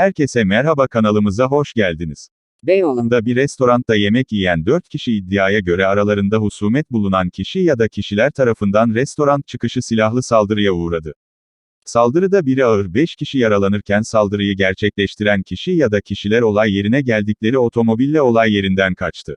Herkese merhaba kanalımıza hoş geldiniz. Beyoğlu'nda bir restoranda yemek yiyen 4 kişi iddiaya göre aralarında husumet bulunan kişi ya da kişiler tarafından restoran çıkışı silahlı saldırıya uğradı. Saldırıda biri ağır 5 kişi yaralanırken saldırıyı gerçekleştiren kişi ya da kişiler olay yerine geldikleri otomobille olay yerinden kaçtı.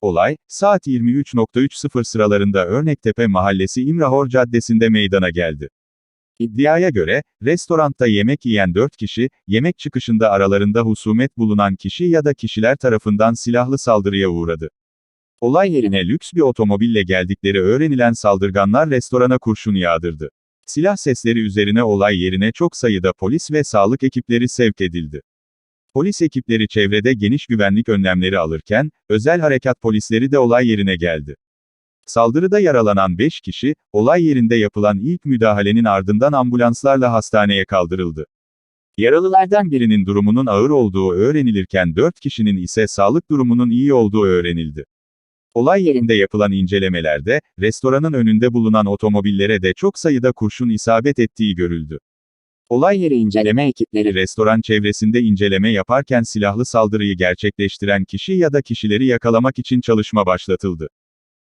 Olay, saat 23.30 sıralarında Örnektepe Mahallesi İmrahor Caddesi'nde meydana geldi. İddiaya göre, restoranda yemek yiyen 4 kişi, yemek çıkışında aralarında husumet bulunan kişi ya da kişiler tarafından silahlı saldırıya uğradı. Olay yerine lüks bir otomobille geldikleri öğrenilen saldırganlar restorana kurşun yağdırdı. Silah sesleri üzerine olay yerine çok sayıda polis ve sağlık ekipleri sevk edildi. Polis ekipleri çevrede geniş güvenlik önlemleri alırken, özel harekat polisleri de olay yerine geldi. Saldırıda yaralanan 5 kişi, olay yerinde yapılan ilk müdahalenin ardından ambulanslarla hastaneye kaldırıldı. Yaralılardan birinin durumunun ağır olduğu öğrenilirken 4 kişinin ise sağlık durumunun iyi olduğu öğrenildi. Olay yerinde yapılan incelemelerde, restoranın önünde bulunan otomobillere de çok sayıda kurşun isabet ettiği görüldü. Olay yeri inceleme ekipleri restoran çevresinde inceleme yaparken silahlı saldırıyı gerçekleştiren kişi ya da kişileri yakalamak için çalışma başlatıldı.